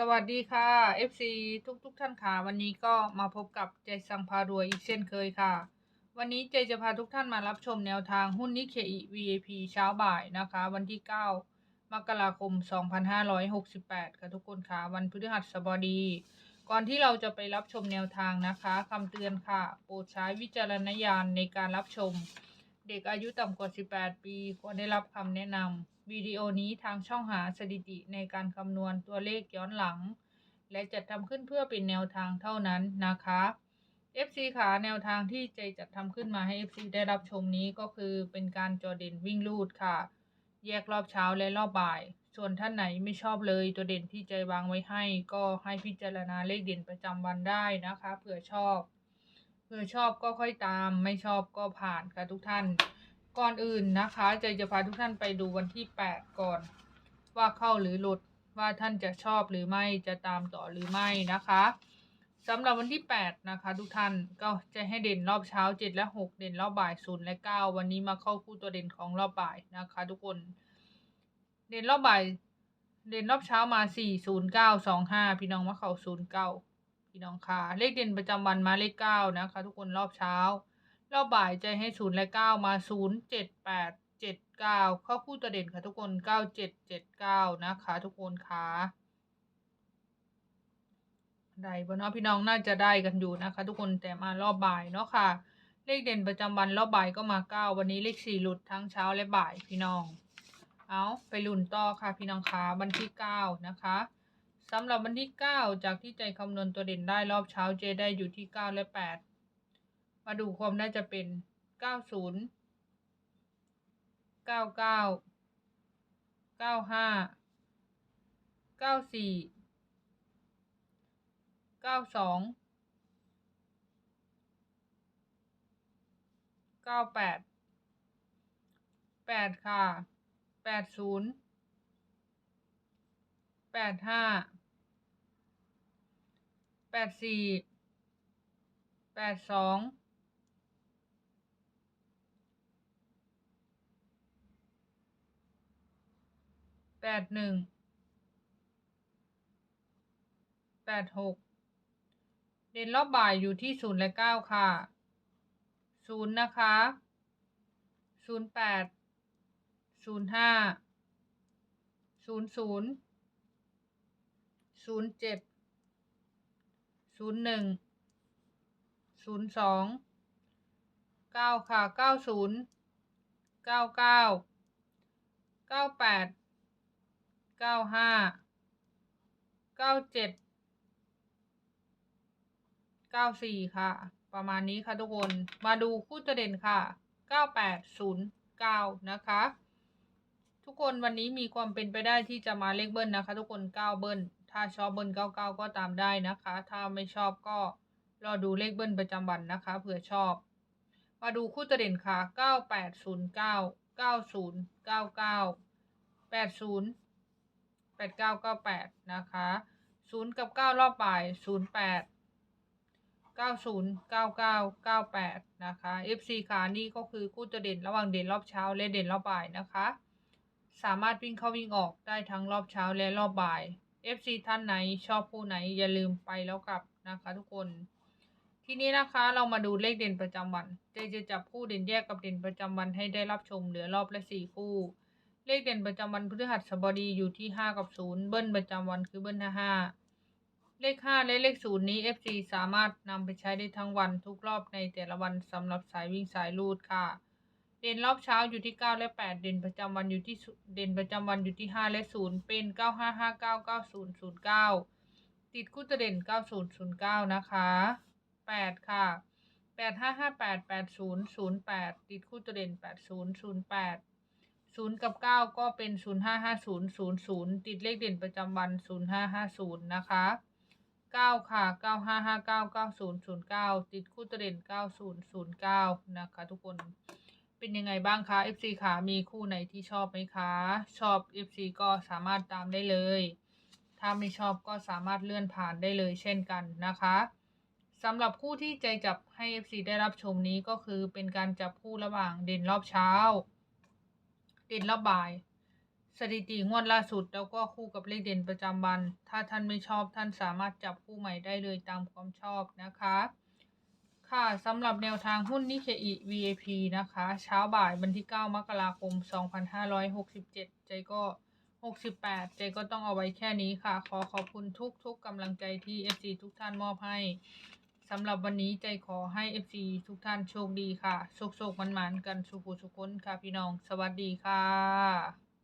สวัสดีค่ะ FC ทุกทุกๆท่านค่ะ วันนี้ก็มาพบกับเจสังพารวยอีกเช่นเคยค่ะ วันนี้เจจะพาทุกท่านมารับชมแนวทางหุ้นนิเคอิ VAP เช้าบ่ายนะคะ วันที่ 9 มกราคม 2568 ค่ะทุกคนค่ะ วันพฤหัสบดี ก่อนที่เราจะไปรับชมแนวทางนะคะคำเตือนค่ะ โปรดใช้วิจารณญาณในการรับชม เด็กอายุต่ำกว่า 18 ปี ควรได้รับคำแนะนำวิดีโอนี้ทางช่องหาสถิติในการคำนวณตัวเลขย้อนหลัง และจัดทำขึ้นเพื่อเป็นแนวทางเท่านั้นนะคะ FC ขาแนวทางที่ใจจัดทำขึ้นมาให้ FC ได้รับชมนี้ก็คือเป็นการจอเด่นวิ่งลูดค่ะ แยกรอบเช้าและรอบบ่าย ส่วนท่านไหนไม่ชอบเลยตัวเด่นที่ใจวางไว้ให้ ก็ให้พิจารณาเลขเด่นประจำวันได้นะคะเผื่อชอบ เผื่อชอบก็ค่อยตาม ไม่ชอบก็ผ่านค่ะทุกท่าน ก่อนอื่นนะคะใจจะพาทุกท่านไปดูวันที่ 8 ก่อน ว่าเข้าหรือหลุดว่าท่านจะชอบหรือไม่จะตามต่อหรือไม่นะคะสำหรับวันที่ 8 นะคะ ทุกท่านก็จะให้เด่นรอบเช้า 7 และ 6 เด่นรอบบ่าย0และ 9 วันนี้มาเข้าคู่ตัวเด่นของรอบบ่ายนะคะ ทุกคน เด่นรอบบ่าย เด่นรอบเช้ามา 4 0 9 2 5 พี่น้องมาเข้า0 9 พี่น้องค่ะ เลขเด่นประจำวันมาเลข9นะคะ ทุกคนรอบเช้า รอบบ่ายใจให้0และ9มา0 7 8 7 9เข้าคู่ตัวเด่นค่ะทุกคน9 7 7 9นะคะ ทุกคนค่ะได้บนเนาะพี่น้องน่าจะได้กันอยู่นะคะ ทุกคนแต่มารอบบ่ายเนาะค่ะ เลขเด่นประจำวันรอบบ่ายก็มา9วันนี้เลข4หลุดทั้งเช้าและบ่ายพี่น้อง เอาไปลุ้นต่อค่ะพี่น้องคะวันที่9นะคะ สำหรับวันที่ 9 จากที่ใจคำนวณตัวเด่นได้รอบเช้าเจได้อยู่ที่ 9 และ 8 มาดูความน่าจะเป็น 90 99 95 94 92 98 8 ค่ะ 80 85 84 82แปดหนึ่งแปดหกเด่นรอบบ่ายอยู่ที่ศูนย์และเก้าค่ะศูนย์นะคะศูนย์แปดศูนย์ห้าศูนย์ศูนย์ ศูนย์เจ็ดศูนย์หนึ่งศูนย์สองเก้าค่ะเก้าศูนย์เก้าเก้าเก้าแปดเก้าห้าเก้าเจ็ดเก้าสี่ค่ะ ประมาณนี้ค่ะทุกคนมาดูคู่ตัวเด่นค่ะเก้าแปดศูนย์เก้านะคะ ทุกคนวันนี้มีความเป็นไปได้ที่จะมาเลขเบิ้ลนะคะ ทุกคนเก้าเบิ้ล ถ้าชอบเบิ้ลเก้าเก้าก็ตามได้นะคะ ถ้าไม่ชอบก็รอดูเลขเบิ้ลประจำวันนะคะเผื่อชอบ มาดูคู่ตัวเด่นค่ะเก้าแปดศูนย์เก้าเก้าศูนย์เก้าเก้าแปดศูนย์แปดเก้าเก้าแปดนะคะศูนย์กับเก้ารอบบ่ายศูนย์แปดเก้าศูนย์เก้าเก้าเก้าแปดนะคะ FC ขานี่ก็คือคู่ตัวเด่นระหว่างเด่นรอบเช้าและเด่นรอบบ่ายนะคะ สามารถวิ่งเข้าวิ่งออกได้ทั้งรอบเช้าและรอบบ่าย FC ท่านไหนชอบคู่ไหนอย่าลืมไปแล้วกลับนะคะทุกคน ทีนี้นะคะเรามาดูเลขเด่นประจำวันเจจะจับคู่เด่นแยกกับเด่นประจำวันให้ได้รับชมเหลือรอบละสี่คู่ เลขเด่นประจำวันพฤหัสบดีอยู่ที่ห้ากับศูนย์เบิ้ลประจำวันคือเบิ้ลห้าห้าเลขห้าและเลขศูนย์นี้ FC สามารถนำไปใช้ได้ทั้งวันทุกรอบในแต่ละวันสำหรับสายวิ่งสายลูดค่ะ เด่นรอบเช้าอยู่ที่เก้าและแปดเด่นประจำวันอยู่ที่ศูเด่นประจำวันอยู่ที่ห้าและศูนย์เป็นเก้าห้าห้าเก้าเก้าศูนย์ศูนย์เก้าติดคู่ตัวเด่นเก้าศูนย์ศูนย์เก้านะคะแปดค่ะแปดห้าห้าแปดแปดศูนย์ศูนย์แปดติดคู่ตัวเด่นแปดศูนย์ศูนย์แปดศูนย์กับเก้าก็เป็นศูนย์ห้าห้าศูนย์ศูนย์ศูนย์ติดเลขเด่นประจำวันศูนย์ห้าห้าศูนย์นะคะเก้าค่ะเก้าห้าห้าเก้าเก้าศูนย์ศูนย์เก้าติดคู่ตัวเด่นเก้าศูนย์ศูนย์เก้านะคะทุกคน เป็นยังไงบ้างคะ FC ขามีคู่ไหนที่ชอบไหมคะ ชอบ FC ก็สามารถตามได้เลย ถ้าไม่ชอบก็สามารถเลื่อนผ่านได้เลยเช่นกันนะคะสำหรับคู่ที่ใจจับให้ FC ได้รับชมนี้ก็คือเป็นการจับคู่ระหว่างเด่นรอบเช้า เด่นรอบบ่าย สถิติงวดล่าสุดแล้วก็คู่กับเลขเด่นประจำวัน ถ้าท่านไม่ชอบท่านสามารถจับคู่ใหม่ได้เลยตามความชอบนะคะ ค่ะสำหรับแนวทางหุ้นนิเคอิ VIP นะคะ เช้าบ่ายวันที่ 9 มกราคม 2567 ใจก็ 68 ใจก็ต้องเอาไว้แค่นี้ค่ะ ขอขอบคุณทุกๆกกำลังใจที่ FC ทุกท่านมอบให้สำหรับวันนี้ใจขอให้ FC ทุกท่านโชคดีค่ะ โชคๆมันๆกันสุขุสุขคนค่ะพี่น้อง สวัสดีค่ะ